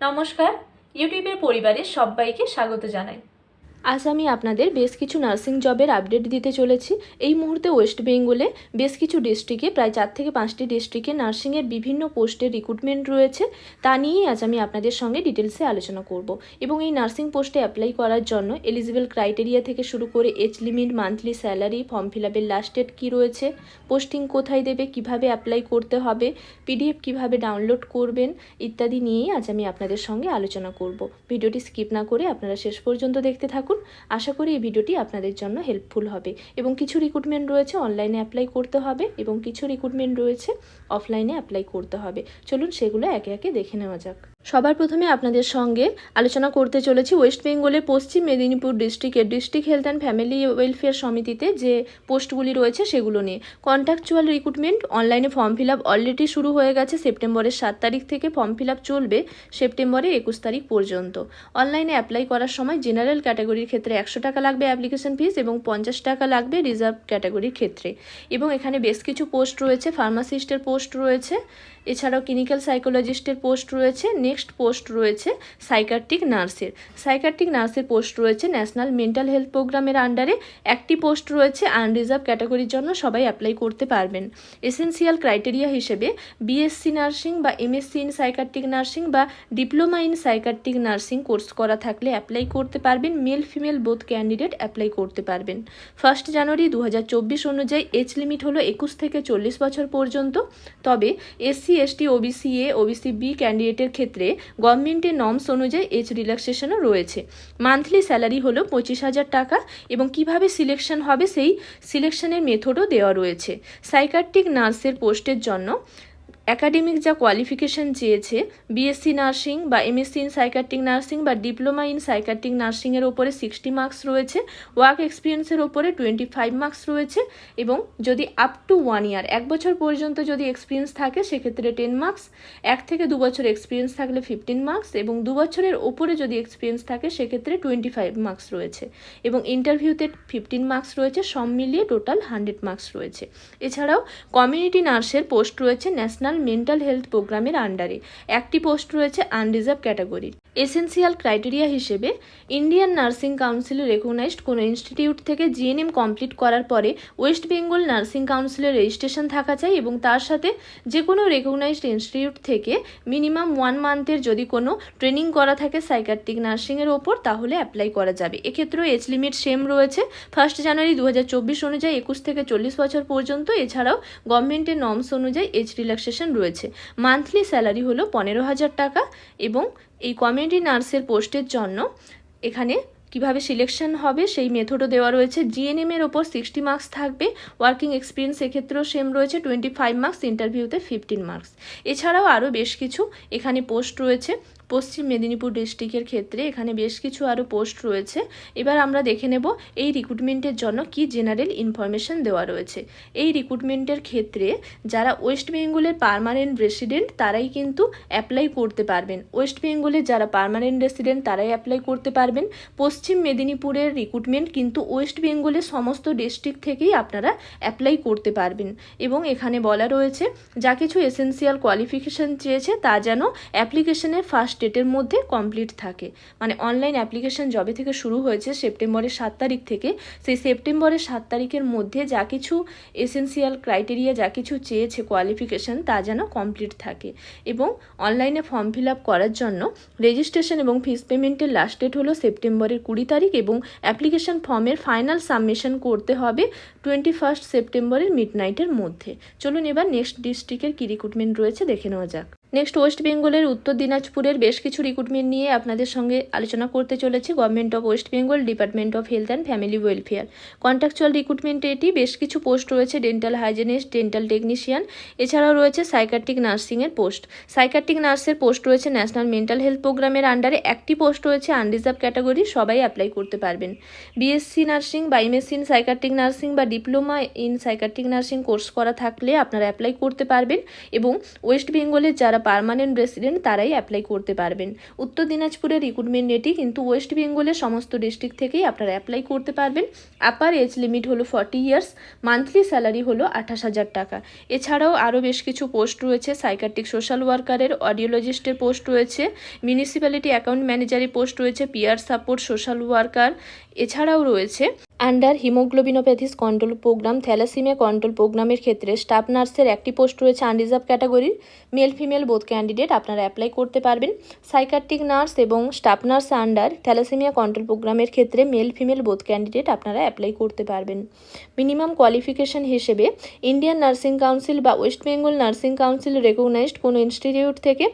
নমস্কার ইউটিউবের পরিবারের সবাইকে স্বাগত জানাই। আজ আমি আপনাদের বেশ কিছু নার্সিং জবের আপডেট দিতে চলেছি। এই মুহূর্তে ওয়েস্ট বেঙ্গলে বেশ কিছু ডিস্ট্রিক্টে, প্রায় চার থেকে পাঁচটি ডিস্ট্রিক্টে নার্সিংয়ের বিভিন্ন পোস্টের রিক্রুটমেন্ট রয়েছে। তা নিয়েই আজ আমি আপনাদের সঙ্গে ডিটেলসে আলোচনা করব। এবং এই নার্সিং পোস্টে অ্যাপ্লাই করার জন্য এলিজিবল ক্রাইটেরিয়া থেকে শুরু করে age limit monthly salary form fill আপের লাস্ট ডেট কী রয়েছে পোস্টিং কোথায় দেবে, কীভাবে অ্যাপ্লাই করতে হবে পিডিএফ কীভাবে ডাউনলোড করবেন ইত্যাদি নিয়েই আজ আমি আপনাদের সঙ্গে আলোচনা করব। ভিডিওটি স্কিপ না করে আপনারা শেষ পর্যন্ত দেখতে থাকুন। আশা করি এই ভিডিওটি আপনাদের জন্য হেল্পফুল হবে। এবং কিছু রিক্রুটমেন্ট রয়েছে অনলাইনে অ্যাপ্লাই করতে হবে এবং কিছু রিক্রুটমেন্ট রয়েছে অফলাইনে অ্যাপ্লাই করতে হবে। চলুন সেগুলো একে একে দেখে নেওয়া যাক। সবার প্রথমে আপনাদের সঙ্গে আলোচনা করতে চলেছি ওয়েস্ট বেঙ্গলের পশ্চিম মেদিনীপুর ডিস্ট্রিক্টের district health and family welfare সমিতিতে যে পোস্টগুলি রয়েছে সেগুলো নিয়ে। কন্ট্রাকচুয়াল রিক্রুটমেন্ট অনলাইনে ফর্ম ফিল আপ অলরেডি শুরু হয়ে গেছে সেপ্টেম্বরের সাত তারিখ থেকে ফর্ম ফিল আপ চলবে সেপ্টেম্বরের একুশ তারিখ পর্যন্ত। অনলাইনে অ্যাপ্লাই করার সময় জেনারেল ক্যাটাগরির ক্ষেত্রে একশো টাকা লাগবে অ্যাপ্লিকেশন ফিস এবং পঞ্চাশ টাকা লাগবে রিজার্ভ ক্যাটাগরির ক্ষেত্রে। এবং এখানে বেশ কিছু পোস্ট রয়েছে ফার্মাসিস্টের পোস্ট রয়েছে। এছাড়াও ক্লিনিক্যাল সাইকোলজিস্টের পোস্ট রয়েছে নেক্সট পোস্ট রয়েছে সাইকাট্রিক নার্সের সাইকাট্রিক নার্সের পোস্ট রয়েছে ন্যাশনাল মেন্টাল হেলথ প্রোগ্রামের আন্ডারে একটি পোস্ট রয়েছে আনরিজার্ভ ক্যাটাগরির জন্য সবাই অ্যাপ্লাই করতে পারবেন। এসেন্সিয়াল ক্রাইটেরিয়া হিসেবে বিএসসি নার্সিং বা এমএসসি ইন সাইকাট্রিক নার্সিং বা diploma in psychiatric nursing course করা থাকলে অ্যাপ্লাই করতে পারবেন। Male female both candidate apply করতে পারবেন। ফার্স্ট জানুয়ারি দু হাজার চব্বিশ অনুযায়ী এজ লিমিট হলো একুশ থেকে চল্লিশ বছর পর্যন্ত। তবে SC ST OBC A OBC B ক্যান্ডিডেটের ক্ষেত্রে গভর্নমেন্টের নর্মস অনুযায়ী এজ রিল্যাক্সেশনও রয়েছে। মান্থলি স্যালারি হলো পঁচিশ হাজার টাকা এবং কীভাবে সিলেকশন হবে সেই সিলেকশনের মেথডও দেওয়া রয়েছে। সাইকাট্রিক নার্সের পোস্টের জন্য একাডেমিক যা কোয়ালিফিকেশন চেয়েছে বিএসসি নার্সিং বা এমএসসি ইন সাইকাট্রিক নার্সিং বা ডিপ্লোমা ইন সাইকাট্রিক নার্সিংয়ের ওপরে সিক্সটি মার্কস রয়েছে ওয়ার্ক এক্সপিরিয়েন্সের ওপরে টোয়েন্টি ফাইভ মার্কস রয়েছে এবং যদি আপ টু ওয়ান ইয়ার এক বছর পর্যন্ত যদি এক্সপিরিয়েন্স থাকে, সেক্ষেত্রে টেন মার্কস এক থেকে দু বছর এক্সপিরিয়েন্স থাকলে ফিফটিন মার্কস এবং দু বছরের ওপরে যদি এক্সপিরিয়েন্স থাকে, সেক্ষেত্রে টোয়েন্টি ফাইভ মার্কস রয়েছে এবং ইন্টারভিউতে ফিফটিন মার্কস রয়েছে, সব মিলিয়ে টোটাল হান্ড্রেড মার্কস রয়েছে। এছাড়াও কমিউনিটি নার্সের পোস্ট রয়েছে ন্যাশনাল মেন্টাল হেলথ প্রোগ্রামের আন্ডারে একটি পোস্ট রয়েছে আনরিজার্ভ ক্যাটাগরির এসেন্সিয়াল ক্রাইটেরিয়া হিসেবে ইন্ডিয়ান নার্সিং কাউন্সিল রেকগনাইজড কোনো ইনস্টিটিউট থেকে জিএনএম কমপ্লিট করার পরে ওয়েস্ট বেঙ্গল নার্সিং কাউন্সিলের রেজিস্ট্রেশন থাকা চাই এবং তার সাথে যে কোনো রেকগনাইজড ইনস্টিটিউট থেকে মিনিমাম ওয়ান মান্থের যদি কোনো ট্রেনিং করা থাকে সাইকাট্রিক নার্সিংয়ের ওপর, তাহলে অ্যাপ্লাই করা যাবে। এক্ষেত্রেও এজ লিমিট সেম রয়েছে। ফার্স্ট জানুয়ারি দু হাজার চব্বিশ অনুযায়ী একুশ থেকে চল্লিশ বছর পর্যন্ত। এছাড়াও গভর্নমেন্টের নর্মস অনুযায়ী এজ রিল্যাক্সেশন রয়েছে। মান্থলি স্যালারি হলো পনেরো হাজার টাকা এবং এই কমিউনিটি নার্সের পোস্টের জন্য এখানে কীভাবে সিলেকশন হবে সেই মেথডও দেওয়া রয়েছে। জিএনএম এর ওপর সিক্সটি মার্কস থাকবে। ওয়ার্কিং এক্সপিরিয়েন্স এক্ষেত্রেও সেম রয়েছে। টোয়েন্টি ফাইভ মার্কস ইন্টারভিউতে ফিফটিন মার্কস এছাড়াও আরও বেশ কিছু এখানে পোস্ট রয়েছে। পশ্চিম মেদিনীপুর ডিস্ট্রিক্টের ক্ষেত্রে এখানে বেশ কিছু আরও পোস্ট রয়েছে। এবার আমরা দেখে নেব এই রিক্রুটমেন্টের জন্য কি জেনারেল ইনফরমেশন দেওয়া রয়েছে। এই রিক্রুটমেন্টের ক্ষেত্রে যারা ওয়েস্ট বেঙ্গলের পারমানেন্ট রেসিডেন্ট তারাই কিন্তু অ্যাপ্লাই করতে পারবেন। ওয়েস্ট বেঙ্গলের যারা পারমানেন্ট রেসিডেন্ট তারাই অ্যাপ্লাই করতে পারবেন। পশ্চিম মেদিনীপুরের রিক্রুটমেন্ট কিন্তু ওয়েস্ট বেঙ্গলের সমস্ত ডিস্ট্রিক্ট থেকেই আপনারা অ্যাপ্লাই করতে পারবেন। এবং এখানে বলা রয়েছে, যা কিছু এসেন্সিয়াল কোয়ালিফিকেশন চেয়েছে, তা যেন অ্যাপ্লিকেশনের ফার্স্ট ডেটের মধ্যে কমপ্লিট থাকে। মানে অনলাইন অ্যাপ্লিকেশন যবে থেকে শুরু হয়েছে সেপ্টেম্বরের সাত তারিখ থেকে, সেই সেপ্টেম্বরের সাত তারিখের মধ্যে যা কিছু এসেন্সিয়াল ক্রাইটেরিয়া যা কিছু চেয়েছে কোয়ালিফিকেশন তা যেন কমপ্লিট থাকে। এবং অনলাইনে ফর্ম ফিল আপ করার জন্য রেজিস্ট্রেশন এবং ফিস পেমেন্টের লাস্ট ডেট হলো সেপ্টেম্বরের কুড়ি তারিখ এবং অ্যাপ্লিকেশন ফর্মের ফাইনাল সাবমিশন করতে হবে টোয়েন্টি ফার্স্ট সেপ্টেম্বরের মিড নাইটের মধ্যে। চলুন এবার নেক্সট ডিস্ট্রিক্টের কী রিক্রুটমেন্ট রয়েছে দেখে নেওয়া যাক। নেক্সট ওয়েস্ট বেঙ্গলের উত্তর দিনাজপুরের বেশ কিছু রিক্রুটমেন্ট নিয়ে আপনাদের সঙ্গে আলোচনা করতে চলেছে। Government of West Bengal department of health and family welfare contractual রিক্রুটমেন্টে এটি বেশ কিছু পোস্ট রয়েছে ডেন্টাল হাইজেনিস্ট ডেন্টাল টেকনিশিয়ান এছাড়াও রয়েছে সাইকাট্রিক নার্সিংয়ের পোস্ট সাইকাট্রিক নার্সের পোস্ট রয়েছে ন্যাশনাল মেন্টাল হেলথ প্রোগ্রামের আন্ডারে একটি পোস্ট রয়েছে আনরিজার্ভ ক্যাটাগরি সবাই অ্যাপ্লাই করতে পারবেন। বিএসসি নার্সিং বা এমএসসি ইন সাইকাট্রিক নার্সিং বা diploma in psychiatric nursing course করা থাকলে আপনারা অ্যাপ্লাই করতে পারবেন। এবং ওয়েস্ট বেঙ্গলের যারা পার্মানেন্ট রেসিডেন্ট তারাই অ্যাপ্লাই করতে পারবেন। উত্তর দিনাজপুরের রিক্রুটমেন্ট এটি, কিন্তু ওয়েস্ট বেঙ্গলের সমস্ত ডিস্ট্রিক্ট থেকেই আপনারা অ্যাপ্লাই করতে পারবেন। আপার এজ লিমিট হলো ফর্টি ইয়ার্স মান্থলি স্যালারি হলো আঠাশ হাজার টাকা। এছাড়াও আরও বেশ কিছু পোস্ট রয়েছে সাইকাট্রিক সোশ্যাল ওয়ার্কারের অডিওলজিস্টের পোস্ট রয়েছে মিউনিসিপ্যালিটি অ্যাকাউন্ট ম্যানেজারের পোস্ট রয়েছে পিয়ার সাপোর্ট সোশ্যাল ওয়ার্কার এছাড়াও রয়েছে under hemoglobinopathies control program thalassemia control প্রোগ্রামের ক্ষেত্রে স্টাফ নার্সের একটি পোস্ট রয়েছে আনরিজার্ভ ক্যাটাগরির মেল ফিমেল বোধ ক্যান্ডিডেট আপনারা অ্যাপ্লাই করতে পারবেন। সাইকাট্রিক নার্স এবং staff nurse under thalassemia control প্রোগ্রামের ক্ষেত্রে মেল ফিমেল বোধ ক্যান্ডিডেট আপনারা অ্যাপ্লাই করতে পারবেন। মিনিমাম কোয়ালিফিকেশন হিসেবে ইন্ডিয়ান নার্সিং কাউন্সিল বা West Bengal nursing council recognized কোনো ইনস্টিটিউট থেকে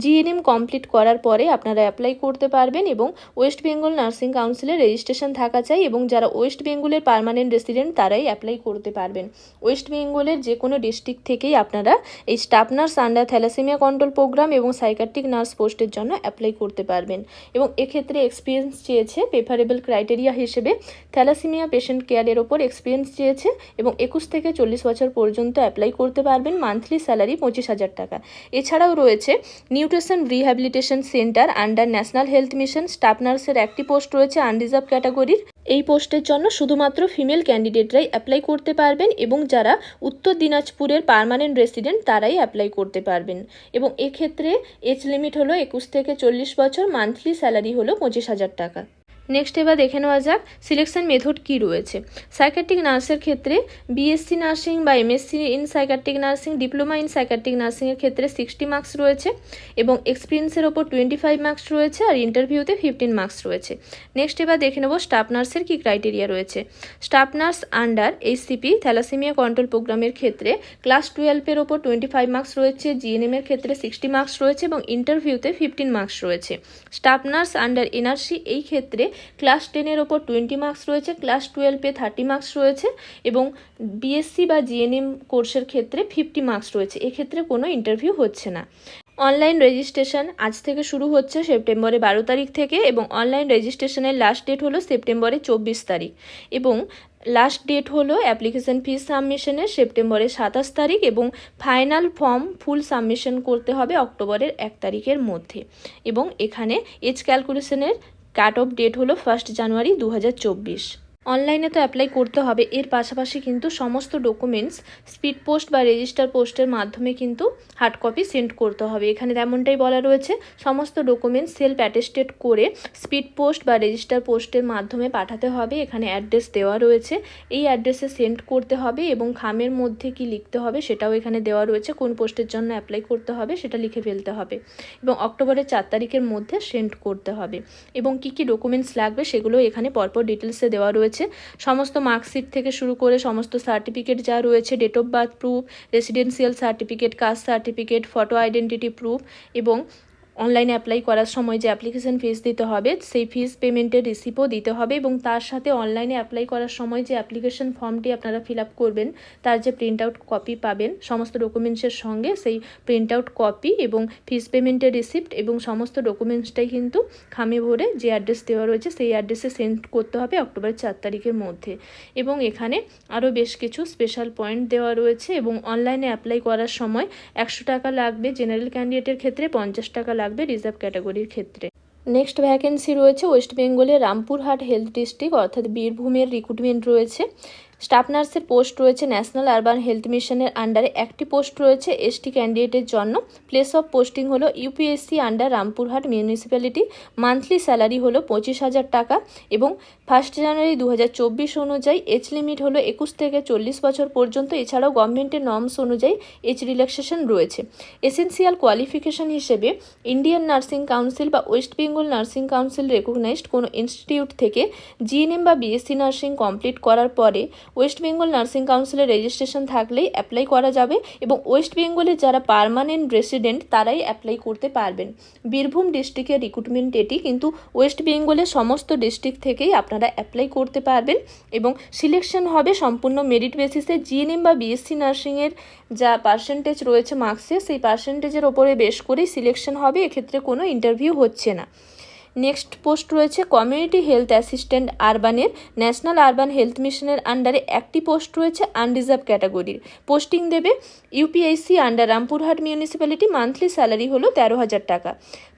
জিএনএম কমপ্লিট করার পরে আপনারা অ্যাপ্লাই করতে পারবেন এবং ওয়েস্ট বেঙ্গল নার্সিং কাউন্সিলের রেজিস্ট্রেশন থাকা চাই এবং যারা ওয়েস্ট বেঙ্গলের পার্মানেন্ট রেসিডেন্ট তারাই অ্যাপ্লাই করতে পারবেন। ওয়েস্ট বেঙ্গলের যে কোনো ডিস্ট্রিক্ট থেকেই আপনারা এই staff nurse, under thalassaemia control programme এবং সাইকাট্রিক নার্স পোস্টের জন্য অ্যাপ্লাই করতে পারবেন। এবং এক্ষেত্রে এক্সপিরিয়েন্স চেয়েছে প্রেফারেবল ক্রাইটেরিয়া হিসেবে। থ্যালাসেমিয়া পেশেন্ট কেয়ারের ওপর এক্সপিরিয়েন্স চেয়েছে এবং একুশ থেকে চল্লিশ বছর পর্যন্ত অ্যাপ্লাই করতে পারবেন মান্থলি স্যালারি পঁচিশ হাজার টাকা। এছাড়াও রয়েছে nutrition rehabilitation centre, under national health mission, staff নার্সের একটি পোস্ট রয়েছে, আনরিজার্ভ ক্যাটাগরির এই পোস্টের জন্য শুধুমাত্র ফিমেল ক্যান্ডিডেটরাই অ্যাপ্লাই করতে পারবেন এবং যারা উত্তর দিনাজপুরের পারমানেন্ট রেসিডেন্ট তারাই অ্যাপ্লাই করতে পারবেন। এবং এক্ষেত্রে এজ লিমিট হলো একুশ থেকে চল্লিশ বছর, মান্থলি স্যালারি হলো পঁচিশ হাজার টাকা। নেক্সট এবার দেখে নেওয়া যাক সিলেকশন মেথড কী রয়েছে। সাইকাট্রিক নার্সের ক্ষেত্রে বিএসসি নার্সিং বা MSc in psychiatric nursing diploma in psychiatric নার্সিংয়ের ক্ষেত্রে সিক্সটি মার্কস রয়েছে এবং এক্সপিরিয়েন্সের ওপর টোয়েন্টি ফাইভ মার্কস রয়েছে আর ইন্টারভিউতে ফিফটিন মার্কস রয়েছে। নেক্সট এবার দেখে নেব স্টাফ নার্সের কী ক্রাইটেরিয়া রয়েছে। Staff nurse under HCP thalassemia control প্রোগ্রামের ক্ষেত্রে ক্লাস টুয়েলভের ওপর টোয়েন্টি ফাইভ মার্কস রয়েছে জিএনএম এর ক্ষেত্রে সিক্সটি মার্কস রয়েছে এবং ইন্টারভিউতে ফিফটিন মার্কস রয়েছে। স্টাফ নার্স আন্ডার এনআরসি এই ক্ষেত্রে ক্লাস টেনের ওপর টোয়েন্টি মার্কস রয়েছে, ক্লাস টুয়েলভে থার্টি মার্কস রয়েছে এবং বিএসসি বা জিএনএম কোর্সের ক্ষেত্রে ফিফটি মার্কস রয়েছে। এক্ষেত্রে কোনো ইন্টারভিউ হচ্ছে না। অনলাইন রেজিস্ট্রেশন আজ থেকে শুরু হচ্ছে সেপ্টেম্বরে বারো তারিখ থেকে এবং অনলাইন রেজিস্ট্রেশনের লাস্ট ডেট হলো সেপ্টেম্বরে চব্বিশ তারিখ এবং লাস্ট ডেট হলো অ্যাপ্লিকেশন ফিস সাবমিশনের সেপ্টেম্বরের সাতাশ তারিখ এবং ফাইনাল ফর্ম ফুল সাবমিশন করতে হবে অক্টোবরের এক তারিখের মধ্যে এবং এখানে এজ ক্যালকুলেশনের কাট অফ ডেট হলো ফার্স্ট জানুয়ারি দু হাজার চব্বিশ। অনলাইনে তো অ্যাপ্লাই করতে হবে। এর পাশাপাশি কিন্তু সমস্ত ডকুমেন্টস স্পিড পোস্ট বা রেজিস্টার পোস্টের মাধ্যমে কিন্তু হার্ড কপি সেন্ড করতে হবে। এখানে তেমনটাই বলা রয়েছে, সমস্ত ডকুমেন্টস সেলফ অ্যাটেস্টেড করে স্পিড পোস্ট বা রেজিস্টার পোস্টের মাধ্যমে পাঠাতে হবে। এখানে অ্যাড্রেস দেওয়া রয়েছে। এই অ্যাড্রেসে সেন্ড করতে হবে এবং খামের মধ্যে কি লিখতে হবে সেটাও এখানে দেওয়া রয়েছে। কোন পোস্টের জন্য অ্যাপ্লাই করতে হবে সেটা লিখে ফেলতে হবে এবং অক্টোবরের চার তারিখের মধ্যে সেন্ড করতে হবে এবং কি কি ডকুমেন্টস লাগবে সেগুলো এখানে পরপর ডিটেলসে দেওয়া রয়েছে। সমস্ত মার্কশিট থেকে শুরু করে সমস্ত সার্টিফিকেট যা রয়েছে date of birth proof residential certificate caste certificate photo identity proof এবং অনলাইনে অ্যাপ্লাই করার সময় যে অ্যাপ্লিকেশন ফিস দিতে হবে, সেই ফিস পেমেন্টের রিসিপও দিতে হবে এবং তার সাথে অনলাইনে অ্যাপ্লাই করার সময় যে অ্যাপ্লিকেশন ফর্মটি আপনারা ফিল আপ করবেন, তার যে প্রিন্ট আউট কপি পাবেন, সমস্ত ডকুমেন্টসের সঙ্গে সেই প্রিন্ট আউট কপি এবং ফিস পেমেন্টের রিসিপ্ট এবং সমস্ত ডকুমেন্টসটাই কিন্তু খামে ভরে যে অ্যাড্রেস দেওয়া রয়েছে, সেই অ্যাড্রেসে সেন্ড করতে হবে অক্টোবর চার তারিখের মধ্যে। এবং এখানে আরও বেশ কিছু স্পেশাল পয়েন্ট দেওয়া রয়েছে এবং অনলাইনে অ্যাপ্লাই করার সময় একশো টাকা লাগবে জেনারেল ক্যান্ডিডেটের ক্ষেত্রে পঞ্চাশ টাকা লাগবে। রিজার্ভ ক্যাটাগরির ক্ষেত্রে। নেক্সট ভ্যাকেন্সি রয়েছে ওয়েস্ট বেঙ্গলের রামপুরহাট হেলথ ডিস্ট্রিক্ট, অর্থাৎ বীরভূমের রিক্রুটমেন্ট রয়েছে। স্টাফ নার্সের পোস্ট রয়েছে ন্যাশনাল আরবান হেলথ মিশনের আন্ডারে। একটি পোস্ট রয়েছে এসটি ক্যান্ডিডেটের জন্য। প্লেস অফ পোস্টিং হলো UPSC under Rampurhat municipality. Monthly salary হলো পঁচিশ হাজার টাকা এবং ফার্স্ট জানুয়ারি দু হাজার চব্বিশ অনুযায়ী এজ লিমিট হলো একুশ থেকে চল্লিশ বছর পর্যন্ত। এছাড়াও গভর্নমেন্টের নর্মস অনুযায়ী এজ রিল্যাক্সেশন রয়েছে। এসেন্সিয়াল কোয়ালিফিকেশন হিসেবে ইন্ডিয়ান নার্সিং কাউন্সিল বা West Bengal nursing council recognized কোনো ইনস্টিটিউট থেকে জিএনএম বা বিএসসি নার্সিং কমপ্লিট করার পরে ওয়েস্ট বেঙ্গল নার্সিং কাউন্সিলের রেজিস্ট্রেশন থাকলেই অ্যাপ্লাই করা যাবে এবং ওয়েস্ট বেঙ্গলের যারা পার্মানেন্ট রেসিডেন্ট তারাই অ্যাপ্লাই করতে পারবেন। বীরভূম ডিস্ট্রিক্টের রিক্রুটমেন্ট এটি, কিন্তু ওয়েস্ট বেঙ্গলের সমস্ত ডিস্ট্রিক্ট থেকেই আপনারা অ্যাপ্লাই করতে পারবেন এবং সিলেকশন হবে সম্পূর্ণ মেরিট বেসিসে জিএনএম বা বিএসসি নার্সিংয়ের যা পার্সেন্টেজ রয়েছে মার্কসে সেই পার্সেন্টেজের ওপরে বেশ করেই সিলেকশন হবে, এক্ষেত্রে কোনো ইন্টারভিউ হচ্ছে না। নেক্সট পোস্ট রয়েছে, কমিউনিটি হেলথ অ্যাসিস্ট্যান্ট আরবানের, ন্যাশনাল আরবান হেলথ মিশনের আন্ডারে একটি পোস্ট রয়েছে, আনরিজার্ভ ক্যাটাগরির। পোস্টিং দেবে UPSC under Rampurhat municipality monthly salary হলো তেরো হাজার টাকা।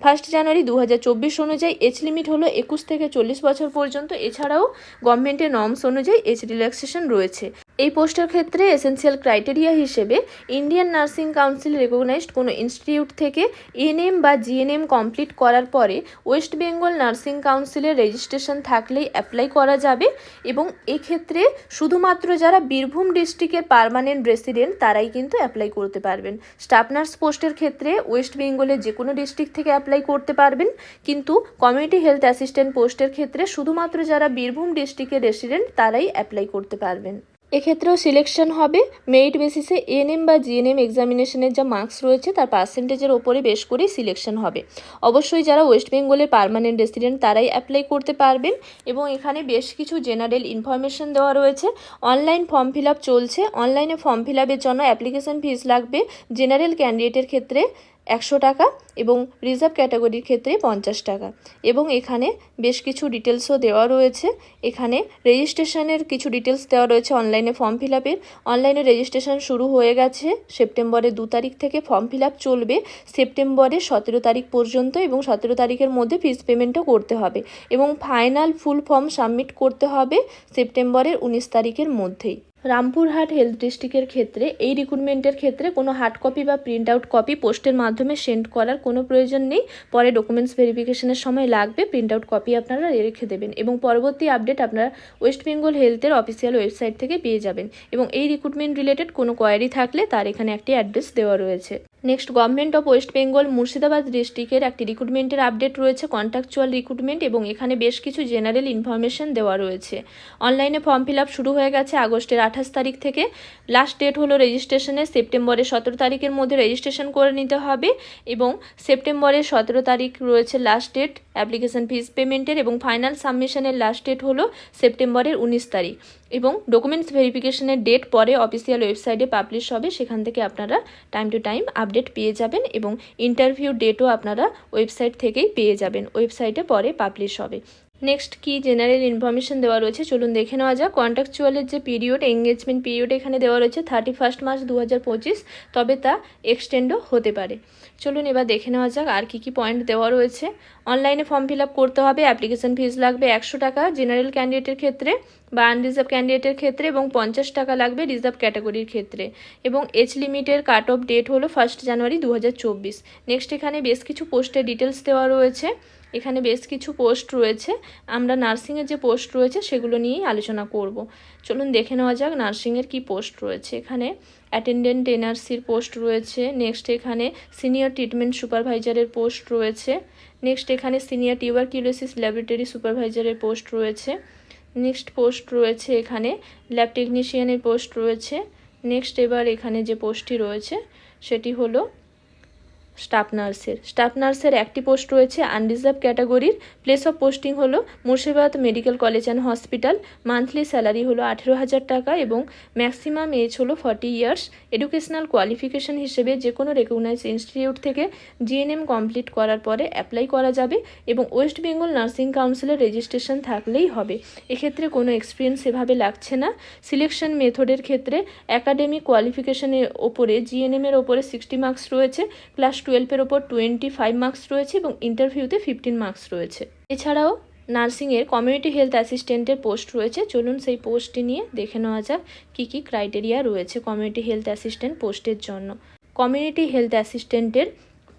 ফার্স্ট জানুয়ারি দু হাজার চব্বিশ অনুযায়ী এজ লিমিট হলো একুশ থেকে চল্লিশ বছর পর্যন্ত। এছাড়াও গভর্নমেন্টের নর্মস অনুযায়ী এজ রিল্যাক্সেশন রয়েছে। এই পোস্টের ক্ষেত্রে এসেন্সিয়াল ক্রাইটেরিয়া হিসেবে ইন্ডিয়ান নার্সিং কাউন্সিল রেকগনাইজড কোনো ইনস্টিটিউট থেকে এনএম বা জিএনএম কমপ্লিট করার পরে ওয়েস্ট বেঙ্গল নার্সিং কাউন্সিলের রেজিস্ট্রেশন থাকলেই অ্যাপ্লাই করা যাবে এবং এক্ষেত্রে শুধুমাত্র যারা বীরভূম ডিস্ট্রিক্টের পারমানেন্ট রেসিডেন্ট তারাই কিন্তু অ্যাপ্লাই করতে পারবেন। স্টাফ নার্স পোস্টের ক্ষেত্রে ওয়েস্ট বেঙ্গলের যে কোনো ডিস্ট্রিক্ট থেকে অ্যাপ্লাই করতে পারবেন, কিন্তু কমিউনিটি হেলথ অ্যাসিস্ট্যান্ট পোস্টের ক্ষেত্রে শুধুমাত্র যারা বীরভূম ডিস্ট্রিক্টের রেসিডেন্ট তারাই অ্যাপ্লাই করতে পারবেন। এক্ষেত্রেও সিলেকশন হবে। মেরিট বেসিসে এএনএম বা জিএনএম এক্সামিনেশনের যা মার্কস রয়েছে, তার পার্সেন্টেজের ওপরে বেশ করেই সিলেকশন হবে। অবশ্যই যারা ওয়েস্ট বেঙ্গলের পারমানেন্ট রেসিডেন্ট তারাই অ্যাপ্লাই করতে পারবেন এবং এখানে বেশ কিছু জেনারেল ইনফরমেশন দেওয়া রয়েছে। অনলাইন ফর্ম ফিল চলছে। অনলাইনে ফর্ম ফিল জন্য অ্যাপ্লিকেশন ফিস লাগবে। জেনারেল ক্যান্ডিডেটের ক্ষেত্রে একশো টাকা এবং রিজার্ভ ক্যাটাগরির ক্ষেত্রে পঞ্চাশ টাকা। এবং এখানে বেশ কিছু ডিটেলসও দেওয়া রয়েছে। এখানে রেজিস্ট্রেশনের কিছু ডিটেলস দেওয়া রয়েছে অনলাইনে ফর্ম ফিল আপের অনলাইনে রেজিস্ট্রেশন শুরু হয়ে গেছে সেপ্টেম্বরের দু তারিখ থেকে। ফর্ম ফিল আপ চলবে সেপ্টেম্বরের সতেরো তারিখ পর্যন্ত এবং সতেরো তারিখের মধ্যে ফিস পেমেন্টও করতে হবে। এবং ফাইনাল ফুল ফর্ম সাবমিট করতে হবে সেপ্টেম্বরের উনিশ তারিখের মধ্যেই। রামপুরহাট হেলথ ডিস্ট্রিক্টের ক্ষেত্রে, এই রিক্রুটমেন্টের ক্ষেত্রে কোনো হার্ড কপি বা প্রিন্ট আউট কপি পোস্টের মাধ্যমে সেন্ড করার কোনো প্রয়োজন নেই। পরে ডকুমেন্টস ভেরিফিকেশনের সময় লাগবে প্রিন্ট আউট কপি আপনারা রেখে দেবেন এবং পরবর্তী আপডেট আপনারা ওয়েস্ট বেঙ্গল হেলথের অফিসিয়াল ওয়েবসাইট থেকে পেয়ে যাবেন এবং এই রিক্রুটমেন্ট রিলেটেড কোনো কোয়ারি থাকলে তার এখানে একটি অ্যাড্রেস দেওয়া রয়েছে। Next government of West Bengal Murshidabad ডিস্ট্রিক্টের একটি রিক্রুটমেন্টের আপডেট রয়েছে কন্ট্রাকচুয়াল রিক্রুটমেন্ট এবং এখানে বেশ কিছু জেনারেল ইনফরমেশন দেওয়া রয়েছে। অনলাইনে ফর্ম ফিল আপ শুরু হয়ে গেছে আগস্টের আঠাশ তারিখ থেকে লাস্ট ডেট হলো রেজিস্ট্রেশনের সেপ্টেম্বরের সতেরো তারিখের মধ্যে রেজিস্ট্রেশন করে নিতে হবে এবং সেপ্টেম্বরের সতেরো তারিখ রয়েছে লাস্ট ডেট অ্যাপ্লিকেশন ফিস পেমেন্টের এবং ফাইনাল সাবমিশনের লাস্ট ডেট হলো সেপ্টেম্বরের উনিশ তারিখ। এবং ডকুমেন্টস ভেরিফিকেশনের ডেট পরে অফিসিয়াল ওয়েবসাইটে পাবলিশ হবে, সেখান থেকে আপনারা টাইম টু টাইম আপডেট পেয়ে যাবেন এবং ইন্টারভিউ ডেটও আপনারা ওয়েবসাইট থেকেই পেয়ে যাবেন। ওয়েবসাইটে পরে পাবলিশ হবে। নেক্সট কি জেনারেল ইনফরমেশন দেওয়া রয়েছে? চলুন দেখে নেওয়া যাক। কন্ট্রাকচুয়ালের যে পিরিয়ড এঙ্গেজমেন্ট পিরিয়ড এখানে দেওয়া রয়েছে থার্টি ফার্স্ট মার্চ দু হাজার পঁচিশ। তবে তা এক্সটেন্ডও হতে পারে। চলুন এবার দেখে নেওয়া যাক আর কি কি পয়েন্ট দেওয়া রয়েছে। অনলাইনে ফর্ম ফিল করতে হবে অ্যাপ্লিকেশন ফিজ লাগবে একশো টাকা জেনারেল ক্যান্ডিডেটের ক্ষেত্রে বা আনরিজার্ভ ক্যান্ডিডেটের ক্ষেত্রে এবং পঞ্চাশ টাকা লাগবে রিজার্ভ ক্যাটাগরির ক্ষেত্রে। এবং এজ লিমিটের কাট অফ ডেট হলো ফার্স্ট জানুয়ারি দু হাজার চব্বিশ। নেক্সট এখানে বেশ কিছু পোস্টের ডিটেলস দেওয়া রয়েছে। এখানে বেশ কিছু পোস্ট রয়েছে। আমরা নার্সিংয়ের যে পোস্ট রয়েছে, সেগুলো নিয়েই আলোচনা করব। চলুন দেখে নেওয়া যাক নার্সিংয়ের কি পোস্ট রয়েছে। এখানে অ্যাটেন্ডেন্ট এনআরসির পোস্ট রয়েছে। নেক্সট এখানে সিনিয়র ট্রিটমেন্ট সুপারভাইজারের পোস্ট রয়েছে। নেক্সট এখানে সিনিয়র টিউবারকিউলোসিস ল্যাবরেটরি সুপারভাইজারের পোস্ট রয়েছে। নেক্সট পোস্ট রয়েছে এখানে ল্যাব টেকনিশিয়ানের পোস্ট রয়েছে। নেক্সট এবার এখানে যে পোস্টটি রয়েছে, সেটি হলো স্টাফ নার্সের। স্টাফ নার্সের একটি পোস্ট রয়েছে আনরিজার্ভ ক্যাটাগরির প্লেস অফ পোস্টিং হলো Murshidabad medical college and hospital. Monthly salary হলো আঠেরো হাজার টাকা এবং ম্যাক্সিমাম এজ হলো ফর্টি ইয়ার্স এডুকেশনাল কোয়ালিফিকেশন হিসেবে যে কোনো রেকগনাইজ ইনস্টিটিউট থেকে জিএনএম কমপ্লিট করার পরে অ্যাপ্লাই করা যাবে এবং ওয়েস্ট বেঙ্গল নার্সিং কাউন্সিলের রেজিস্ট্রেশন থাকলেই হবে। এক্ষেত্রে কোনো এক্সপিরিয়েন্স সেভাবে লাগছে না। সিলেকশন মেথডের ক্ষেত্রে একাডেমিক কোয়ালিফিকেশনের ওপরে জিএনএমের ওপরে সিক্সটি মার্কস রয়েছে। ক্লাস টুয়েলভের ওপর টোয়েন্টি ফাইভ মার্কস রয়েছে এবং ইন্টারভিউতে ফিফটিন মার্কস রয়েছে। এছাড়াও নার্সিংয়ের কমিউনিটি হেলথ অ্যাসিস্ট্যান্টের পোস্ট রয়েছে। চলুন সেই পোস্টটি নিয়ে দেখে নেওয়া যাক কী কী ক্রাইটেরিয়া রয়েছে কমিউনিটি হেলথ অ্যাসিস্ট্যান্ট পোস্টের জন্য। কমিউনিটি হেলথ অ্যাসিস্ট্যান্টের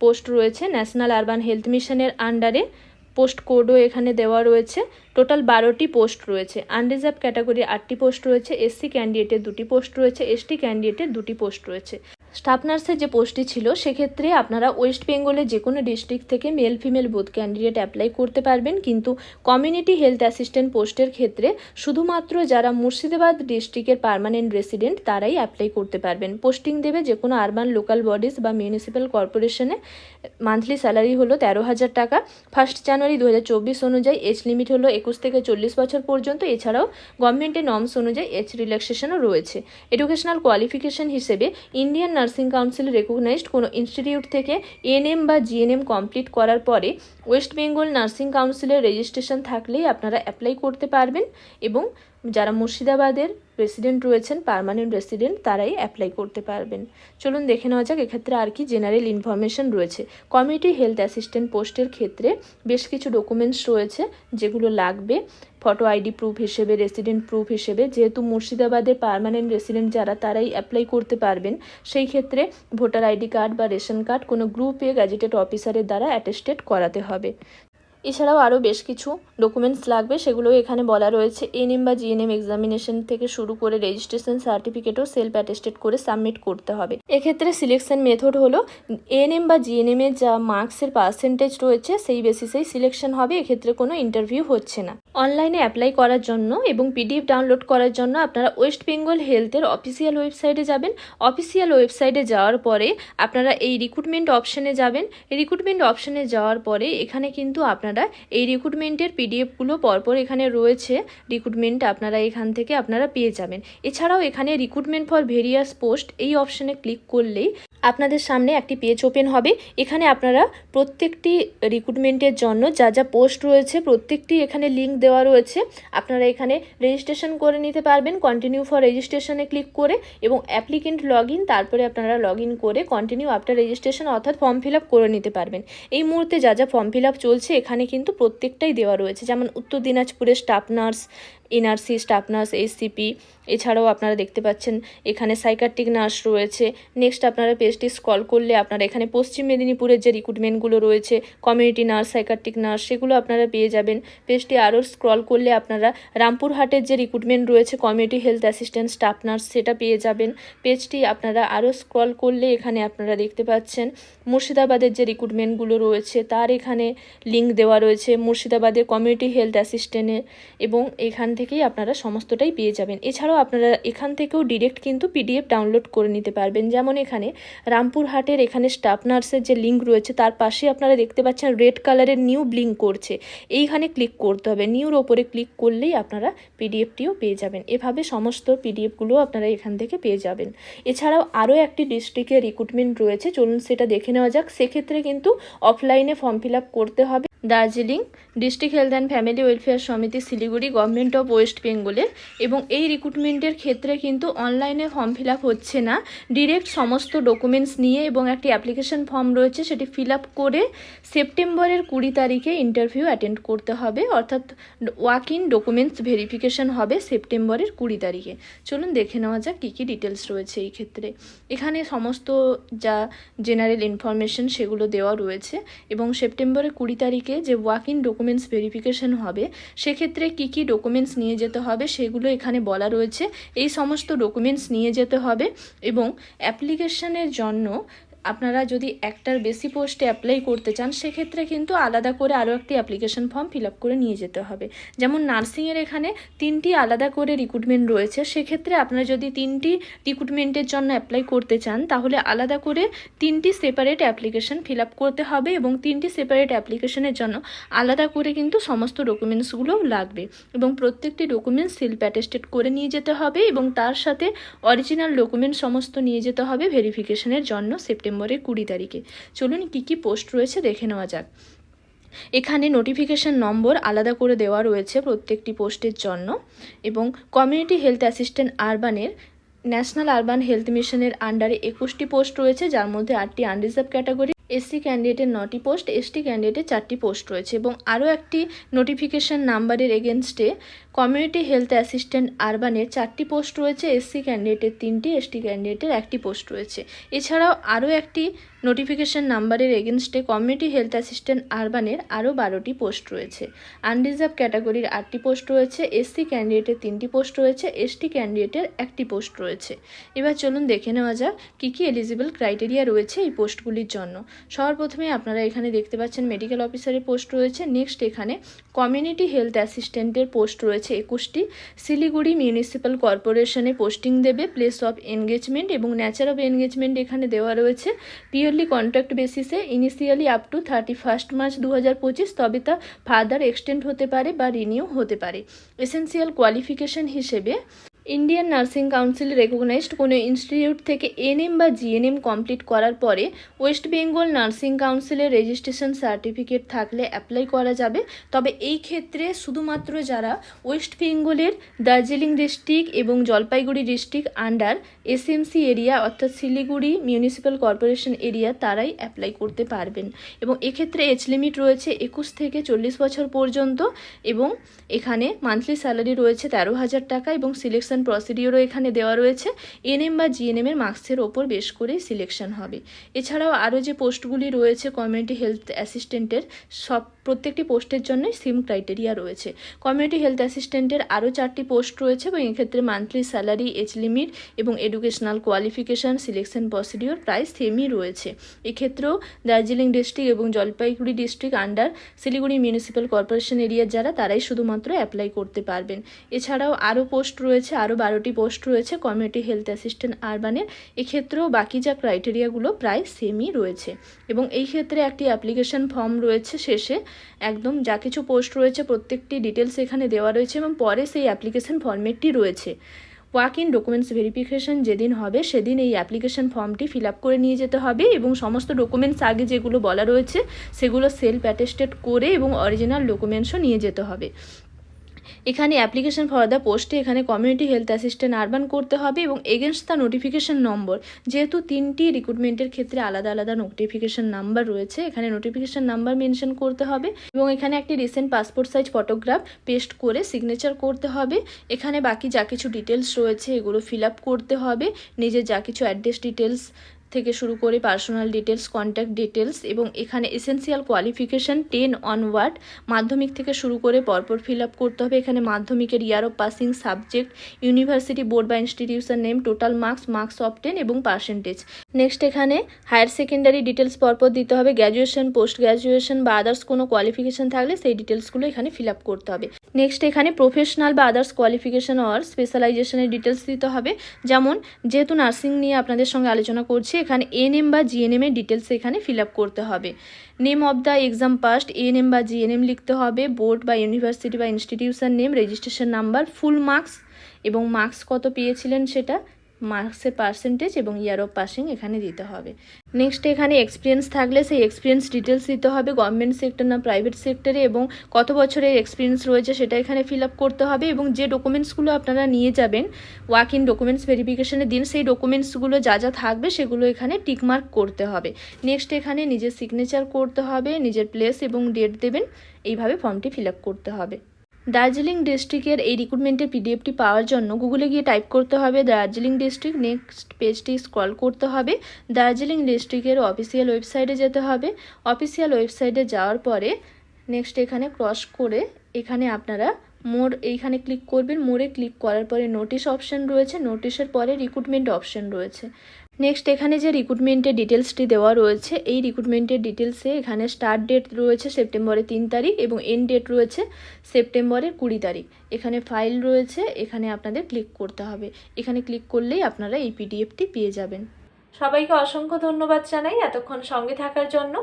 পোস্ট রয়েছে। ন্যাশনাল আরবান হেলথ মিশনের আন্ডারে পোস্ট কোডও এখানে দেওয়া রয়েছে। টোটাল বারোটি পোস্ট রয়েছে। আনরিজার্ভ ক্যাটাগরির আটটি পোস্ট রয়েছে এসসি ক্যান্ডিডেটের দুটি পোস্ট রয়েছে এসটি ক্যান্ডিডেটের দুটি পোস্ট রয়েছে। স্টাফ নার্সের যে পোস্টটি ছিল, সেক্ষেত্রে আপনারা ওয়েস্ট বেঙ্গলের যে কোনো ডিস্ট্রিক্ট থেকে male female both candidate apply করতে পারবেন। কিন্তু কমিউনিটি হেলথ অ্যাসিস্ট্যান্ট পোস্টের ক্ষেত্রে শুধুমাত্র যারা মুর্শিদাবাদ ডিস্ট্রিক্টের পার্মানেন্ট রেসিডেন্ট তারাই অ্যাপ্লাই করতে পারবেন। পোস্টিং দেবে যে কোনো আরবান লোকাল বডিজ বা মিউনিসিপ্যাল কর্পোরেশনে মান্থলি স্যালারি হলো তেরো হাজার টাকা। ফার্স্ট জানুয়ারি দু হাজার চব্বিশ অনুযায়ী এজ লিমিট হলো একুশ থেকে চল্লিশ বছর পর্যন্ত এছাড়াও গভর্নমেন্টের নর্মস অনুযায়ী এজ রিল্যাক্সেশনও রয়েছে। এডুকেশনাল কোয়ালিফিকেশন হিসেবে ইন্ডিয়ান নার্সিং কাউন্সিল রেকগনাইজড কোনো ইনস্টিটিউট থেকে এনএম বা জিএনএম কমপ্লিট করার পরে ওয়েস্ট বেঙ্গল নার্সিং কাউন্সিলের রেজিস্ট্রেশন থাকলেই আপনারা অ্যাপ্লাই করতে পারবেন এবং যারা মুর্শিদাবাদের রেসিডেন্ট রয়েছেন, পারমানেন্ট রেসিডেন্ট, তারাই অ্যাপ্লাই করতে পারবেন। চলুন দেখে নেওয়া যাক, এক্ষেত্রে আর কি জেনারেল ইনফরমেশন রয়েছে। কমিউনিটি হেলথ অ্যাসিস্ট্যান্ট পোস্টের ক্ষেত্রে বেশ কিছু ডকুমেন্টস রয়েছে যেগুলো লাগবে। ফটো আইডি প্রুফ হিসেবে রেসিডেন্ট প্রুফ হিসেবে, যেহেতু মুর্শিদাবাদের পারমানেন্ট রেসিডেন্ট যারা, তারাই অ্যাপ্লাই করতে পারবেন। সেই ক্ষেত্রে ভোটার আইডি কার্ড বা রেশন কার্ড কোনো গ্রুপে গ্যাজেটেড অফিসারের দ্বারা অ্যাটেস্টেড করাতে হবে। এছাড়াও আরও বেশ কিছু ডকুমেন্টস লাগবে সেগুলো এখানে বলা রয়েছে। এনএম বা জিএনএম এক্সামিনেশন থেকে শুরু করে রেজিস্ট্রেশন সার্টিফিকেটও সেলফ অ্যাটেস্টেড করে সাবমিট করতে হবে। এক্ষেত্রে সিলেকশন মেথড হলো এএনএম বা জিএনএম এর যা মার্কসের পার্সেন্টেজ রয়েছে, সেই বেসিসেই সিলেকশন হবে, এক্ষেত্রে কোনো ইন্টারভিউ হচ্ছে না। অনলাইনে অ্যাপ্লাই করার জন্য এবং পিডিএফ ডাউনলোড করার জন্য আপনারা ওয়েস্ট বেঙ্গল হেলথের অফিসিয়াল ওয়েবসাইটে যাবেন। অফিসিয়াল ওয়েবসাইটে যাওয়ার পরে আপনারা এই রিক্রুটমেন্ট অপশনে যাবেন। রিক্রুটমেন্ট অপশনে যাওয়ার পরে এখানে কিন্তু আপনারা এই রিক্রুটমেন্টের পিডিএফগুলো পরপর এখানে রয়েছে। রিক্রুটমেন্ট আপনারা এখান থেকে আপনারা পেয়ে যাবেন। এছাড়াও এখানে রিক্রুটমেন্ট ফর ভেরিয়াস পোস্ট এই অপশনে ক্লিক করলেই আপনাদের সামনে একটি পেজ ওপেন হবে। এখানে আপনারা প্রত্যেকটি রিক্রুটমেন্টের জন্য যা যা পোস্ট রয়েছে, প্রত্যেকটি এখানে লিঙ্ক দেওয়া রয়েছে। আপনারা এখানে রেজিস্ট্রেশন করে নিতে পারবেন কন্টিনিউ ফর রেজিস্ট্রেশনে ক্লিক করে এবং অ্যাপ্লিকেন্ট লগ ইন তারপরে আপনারা লগ ইন করে কন্টিনিউ আফটার রেজিস্ট্রেশন অর্থাৎ ফর্ম ফিল করে নিতে পারবেন। এই মুহূর্তে যা যা ফর্ম ফিল চলছে, এখানে কিন্তু প্রত্যেকটাই দেওয়া রয়েছে। যেমন উত্তর দিনাজপুরের staff nurse NRC staff nurse HCP এছাড়াও আপনারা দেখতে পাচ্ছেন এখানে সাইকাট্রিক নার্স রয়েছে। নেক্সট আপনারা পেজটি স্ক্রল করলে আপনারা এখানে পশ্চিম মেদিনীপুরের যে রিক্রুটমেন্টগুলো রয়েছে কমিউনিটি নার্স সাইকাট্রিক নার্স সেগুলো আপনারা পেয়ে যাবেন। পেজটি আরও স্ক্রল করলে আপনারা রামপুরহাটের যে রিক্রুটমেন্ট রয়েছে community health assistant staff nurse সেটা পেয়ে যাবেন। পেজটি আপনারা আরও স্ক্রল করলে এখানে আপনারা দেখতে পাচ্ছেন মুর্শিদাবাদের যে রিক্রুটমেন্টগুলো রয়েছে, তার এখানে লিঙ্ক দেওয়া রয়েছে। মুর্শিদাবাদের কমিউনিটি হেলথ অ্যাসিস্ট্যান্টের এবং এখান থেকেই আপনারা সমস্তটাই পেয়ে যাবেন। এছাড়াও আপনারা এখান থেকেও ডিরেক্ট কিন্তু পিডিএফ ডাউনলোড করে নিতে পারবেন। যেমন এখানে রামপুরহাটের এখানে স্টাফ নার্সের যে লিঙ্ক রয়েছে, তার পাশে আপনারা দেখতে পাচ্ছেন রেড কালারের নিউ ব্লিঙ্ক করছে। এইখানে ক্লিক করতে হবে। নিউর ওপরে ক্লিক করলেই আপনারা পিডিএফটিও পেয়ে যাবেন। এভাবে সমস্ত পিডিএফগুলো আপনারা এখান থেকে পেয়ে যাবেন। এছাড়াও আরও একটি ডিস্ট্রিক্টের রিক্রুটমেন্ট রয়েছে। চলুন সেটা দেখে নেওয়া যাক। সেক্ষেত্রে কিন্তু অফলাইনে ফর্ম ফিল করতে হবে। Darjeeling, district health and family welfare সমিতি, শিলিগুড়ি, গভর্নমেন্ট অফ ওয়েস্ট বেঙ্গলের। এবং এই রিক্রুটমেন্টের ক্ষেত্রে কিন্তু অনলাইনে ফর্ম ফিল হচ্ছে না। ডিরেক্ট সমস্ত ডকুমেন্টস নিয়ে এবং একটি অ্যাপ্লিকেশন ফর্ম রয়েছে, সেটি ফিল করে সেপ্টেম্বরের কুড়ি তারিখে ইন্টারভিউ অ্যাটেন্ড করতে হবে। অর্থাৎ ওয়াক ইন ডকুমেন্টস ভেরিফিকেশন হবে সেপ্টেম্বরের কুড়ি তারিখে। চলুন দেখে নেওয়া যাক কী কী ডিটেলস রয়েছে এই ক্ষেত্রে। এখানে সমস্ত যা জেনারেল ইনফরমেশন সেগুলো দেওয়া রয়েছে এবং সেপ্টেম্বরের কুড়ি তারিখে যে ওয়াক ইন ডকুমেন্টস ভেরিফিকেশন হবে, সেক্ষেত্রে কী কী ডকুমেন্টস নিয়ে যেতে হবে সেগুলো এখানে বলা রয়েছে। এই সমস্ত ডকুমেন্টস নিয়ে যেতে হবে এবং অ্যাপ্লিকেশনের জন্য আপনারা যদি একটার বেশি পোস্টে অ্যাপ্লাই করতে চান, সেক্ষেত্রে কিন্তু আলাদা করে আরও একটি অ্যাপ্লিকেশন ফর্ম ফিল আপ করে নিয়ে যেতে হবে। যেমন নার্সিংয়ের এখানে তিনটি আলাদা করে রিক্রুটমেন্ট রয়েছে। সেক্ষেত্রে আপনারা যদি তিনটি রিক্রুটমেন্টের জন্য অ্যাপ্লাই করতে চান, তাহলে আলাদা করে তিনটি সেপারেট অ্যাপ্লিকেশন ফিল আপ করতে হবে এবং তিনটি সেপারেট অ্যাপ্লিকেশনের জন্য আলাদা করে কিন্তু সমস্ত ডকুমেন্টসগুলোও লাগবে এবং প্রত্যেকটি ডকুমেন্টস সেলফ অ্যাটেস্টেড করে নিয়ে যেতে হবে এবং তার সাথে অরিজিনাল ডকুমেন্ট সমস্ত নিয়ে যেতে হবে ভেরিফিকেশনের জন্য সেপ্টেম্বরের কুড়ি তারিখে। চলুন কী কী পোস্ট রয়েছে দেখে নেওয়া যাক। এখানে নোটিফিকেশন নম্বর আলাদা করে দেওয়া রয়েছে প্রত্যেকটি পোস্টের জন্য এবং কমিউনিটি হেলথ অ্যাসিস্ট্যান্ট আরবানের ন্যাশনাল আরবান হেলথ মিশনের আন্ডারে একুশটি পোস্ট রয়েছে, যার মধ্যে আটটি আনরিজার্ভ ক্যাটাগরি এসসি ক্যান্ডিডেটের নটি পোস্ট এসটি ক্যান্ডিডেটের চারটি পোস্ট রয়েছে এবং আরও একটি নোটিফিকেশন নাম্বারের এগেনস্টে কমিউনিটি হেলথ অ্যাসিস্ট্যান্ট আরবানের চারটি পোস্ট রয়েছে, এসসি ক্যান্ডিডেটের তিনটি, এসটি ক্যান্ডিডেটের একটি পোস্ট রয়েছে। এছাড়াও আরও একটি নোটিফিকেশন নাম্বারের এগেনস্টে কমিউনিটি হেলথ অ্যাসিস্ট্যান্ট আরবানের আরও বারোটি পোস্ট রয়েছে। আনরিজার্ভ ক্যাটাগরির আটটি পোস্ট রয়েছে, এসসি ক্যান্ডিডেটের তিনটি পোস্ট রয়েছে, এসটি ক্যান্ডিডেটের একটি পোস্ট রয়েছে। এবার চলুন দেখে নেওয়া যাক কী কী এলিজিবল ক্রাইটেরিয়া রয়েছে এই পোস্টগুলির জন্য। সবার প্রথমে আপনারা এখানে দেখতে পাচ্ছেন মেডিকেল অফিসারের পোস্ট রয়েছে, নেক্সট এখানে কমিউনিটি হেলথ অ্যাসিস্ট্যান্টের পোস্ট রয়েছে। একুশটি। শিলিগুড়ি মিউনিসিপ্যাল কর্পোরেশনে পোস্টিং দেবে প্লেস অফ এনগেজমেন্ট এবং ন্যাচার অফ এনগেজমেন্ট এখানে দেওয়া রয়েছে। পিওরলি কন্ট্রাক্ট বেসিসে initially up to thirty first March দু হাজার পঁচিশ তবে তা ফার্দার এক্সটেন্ড হতে পারে বা রিনিউ হতে পারে। এসেন্সিয়াল কোয়ালিফিকেশন হিসেবে ইন্ডিয়ান নার্সিং কাউন্সিল রেকগনাইজড কোনো ইনস্টিটিউট থেকে এনএম বা জিএনএম কমপ্লিট করার পরে ওয়েস্ট বেঙ্গল নার্সিং কাউন্সিলের রেজিস্ট্রেশন সার্টিফিকেট থাকলে অ্যাপ্লাই করা যাবে। তবে এই ক্ষেত্রে শুধুমাত্র যারা ওয়েস্ট বেঙ্গলের দার্জিলিং ডিস্ট্রিক্ট এবং Jalpaiguri district under SMC area অর্থাৎ শিলিগুড়ি মিউনিসিপ্যাল কর্পোরেশন এরিয়া তারাই অ্যাপ্লাই করতে পারবেন। এবং এক্ষেত্রে এজ লিমিট রয়েছে একুশ থেকে চল্লিশ বছর পর্যন্ত এবং এখানে মান্থলি স্যালারি রয়েছে তেরো হাজার টাকা এবং সিলেকশন প্রসিডিওরও এখানে দেওয়া রয়েছে। এনএম বা জিএনএম এর মার্কসের ওপর বেশ করেই সিলেকশন হবে। এছাড়াও আরও যে পোস্টগুলি রয়েছে কমিউনিটি হেলথ অ্যাসিস্ট্যান্টের, সব প্রত্যেকটি পোস্টের জন্যই সেম ক্রাইটেরিয়া রয়েছে। কমিউনিটি হেলথ অ্যাসিস্ট্যান্টের আরও চারটি পোস্ট রয়েছে এবং এক্ষেত্রে মান্থলি স্যালারি, এজ লিমিট এবং এডুকেশনাল কোয়ালিফিকেশান, সিলেকশন প্রসিডিওর প্রায় সেমই রয়েছে। এক্ষেত্রেও দার্জিলিং ডিস্ট্রিক্ট এবং Jalpaiguri district under Siliguri municipal corporation এরিয়ার যারা, তারাই শুধুমাত্র অ্যাপ্লাই করতে পারবেন। এছাড়াও আরও পোস্ট রয়েছে আরও বারোটি পোস্ট রয়েছে কমিউনিটি হেলথ অ্যাসিস্ট্যান্ট আরবানের এক্ষেত্রেও বাকি যা ক্রাইটেরিয়াগুলো প্রায় সেমই রয়েছে। এবং এই ক্ষেত্রে একটি অ্যাপ্লিকেশন ফর্ম রয়েছে শেষে। একদম যা কিছু পোস্ট রয়েছে প্রত্যেকটি ডিটেলস এখানে দেওয়া রয়েছে এবং পরে সেই অ্যাপ্লিকেশন ফর্মেটটি রয়েছে। ওয়াক ইন ডকুমেন্টস ভেরিফিকেশন যেদিন হবে সেদিন এই অ্যাপ্লিকেশন ফর্মটি ফিল আপ করে নিয়ে যেতে হবে এবং সমস্ত ডকুমেন্টস আগে যেগুলো বলা রয়েছে সেগুলো সেলফ অ্যাটেস্টেড করে এবং অরিজিনাল ডকুমেন্টসও নিয়ে যেতে হবে। এখানে অ্যাপ্লিকেশন ফর দ্য পোস্টে এখানে কমিউনিটি হেলথ অ্যাসিস্ট্যান্ট আরবান করতে হবে এবং এগেনস্ট দ্য নোটিফিকেশন নম্বর যেহেতু তিনটি রিক্রুটমেন্টের ক্ষেত্রে আলাদা আলাদা নোটিফিকেশন নাম্বার রয়েছে, এখানে নোটিফিকেশন নাম্বার মেনশন করতে হবে এবং এখানে একটি recent passport size photograph paste করে সিগনেচার করতে হবে। এখানে বাকি যা কিছু ডিটেলস রয়েছে এগুলো ফিল আপ করতে হবে, নিজের যা কিছু অ্যাড্রেস ডিটেলস থেকে শুরু করে পার্সোনাল ডিটেলস কন্ট্যাক্ট ডিটেলস এবং এখানে এসেন্সিয়াল কোয়ালিফিকেশান টেন অনওয়ার্ড মাধ্যমিক থেকে শুরু করে পরপর ফিল আপ করতে হবে। এখানে মাধ্যমিকের year of passing subject university board বা institution name total marks marks of ten এবং পার্সেন্টেজ নেক্সট এখানে হায়ার সেকেন্ডারি ডিটেলস পরপর দিতে হবে। গ্র্যাজুয়েশন পোস্ট গ্র্যাজুয়েশন বা আদার্স কোনো কোয়ালিফিকেশান থাকলে সেই ডিটেলসগুলো এখানে ফিল আপ করতে হবে। নেক্সট এখানে প্রফেশনাল বা আদার্স কোয়ালিফিকেশান অর স্পেশালাইজেশনের ডিটেলস দিতে হবে। যেমন, যেহেতু নার্সিং নিয়ে আপনাদের সঙ্গে আলোচনা করছি এখানে এনএম বা জিএনএম এর ডিটেলস এখানে ফিল আপ করতে হবে। Name of the exam passed ANM বা জিএনএম লিখতে হবে। বোর্ড বা ইউনিভার্সিটি বা institution name registration number full marks এবং মার্কস কত পেয়েছিলেন সেটা মার্কসের পার্সেন্টেজ এবং ইয়ার অফ পাসিং এখানে দিতে হবে। নেক্সট এখানে এক্সপিরিয়েন্স থাকলে সেই এক্সপিরিয়েন্স ডিটেলস দিতে হবে গভর্নমেন্ট সেক্টর না প্রাইভেট সেক্টরে এবং কত বছরের এক্সপিরিয়েন্স রয়েছে সেটা এখানে ফিল আপ করতে হবে এবং যে ডকুমেন্টসগুলো আপনারা নিয়ে যাবেন ওয়াক ইন ডকুমেন্টস ভেরিফিকেশনের দিন সেই ডকুমেন্টসগুলো যা যা থাকবে সেগুলো এখানে টিকমার্ক করতে হবে। নেক্সট এখানে নিজের সিগনেচার করতে হবে, নিজের প্লেস এবং ডেট দেবেন, এইভাবে ফর্মটি ফিল আপ করতে হবে। দার্জিলিং ডিস্ট্রিক্টের এই রিক্রুটমেন্টের পিডিএফটি পাওয়ার জন্য গুগলে গিয়ে টাইপ করতে হবে দার্জিলিং ডিস্ট্রিক্ট নেক্সট পেজটি স্ক্রল করতে হবে। দার্জিলিং ডিস্ট্রিক্টের অফিসিয়াল ওয়েবসাইটে যেতে হবে। অফিসিয়াল ওয়েবসাইটে যাওয়ার পরে নেক্সট এখানে ক্রস করে এখানে আপনারা মোর এইখানে ক্লিক করবেন, মোড়ে ক্লিক করার পরে নোটিশ অপশন রয়েছে নোটিশের পরে রিক্রুটমেন্ট অপশন রয়েছে। নেক্সট এখানে যে রিক্রুটমেন্টের ডিটেলসটি দেওয়া রয়েছে, এই রিক্রুটমেন্টের ডিটেলসে এখানে স্টার্ট ডেট রয়েছে সেপ্টেম্বরের তিন তারিখ এবং এন্ড ডেট রয়েছে সেপ্টেম্বরের কুড়ি তারিখ। এখানে ফাইল রয়েছে, এখানে আপনাদের ক্লিক করতে হবে। এখানে ক্লিক করলেই আপনারা এই পিডিএফটি পেয়ে যাবেন। সবাইকে অসংখ্য ধন্যবাদ জানাই এতক্ষণ সঙ্গে থাকার জন্য।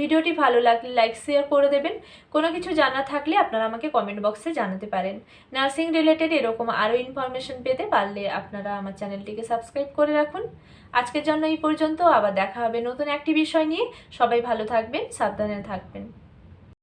ভিডিওটি ভালো লাগলে লাইক শেয়ার করে দেবেন। কোনো কিছু জানা থাকলে আপনারা আমাকে কমেন্ট বক্সে জানাতে পারেন। নার্সিং রিলেটেড এরকম আরও ইনফরমেশন পেতে পারলে আপনারা আমার চ্যানেলটিকে সাবস্ক্রাইব করে রাখুন। আজকের জন্য এই পর্যন্ত, আবার দেখা হবে নতুন একটি বিষয় নিয়ে। সবাই ভালো থাকবেন, সাবধানে থাকবেন।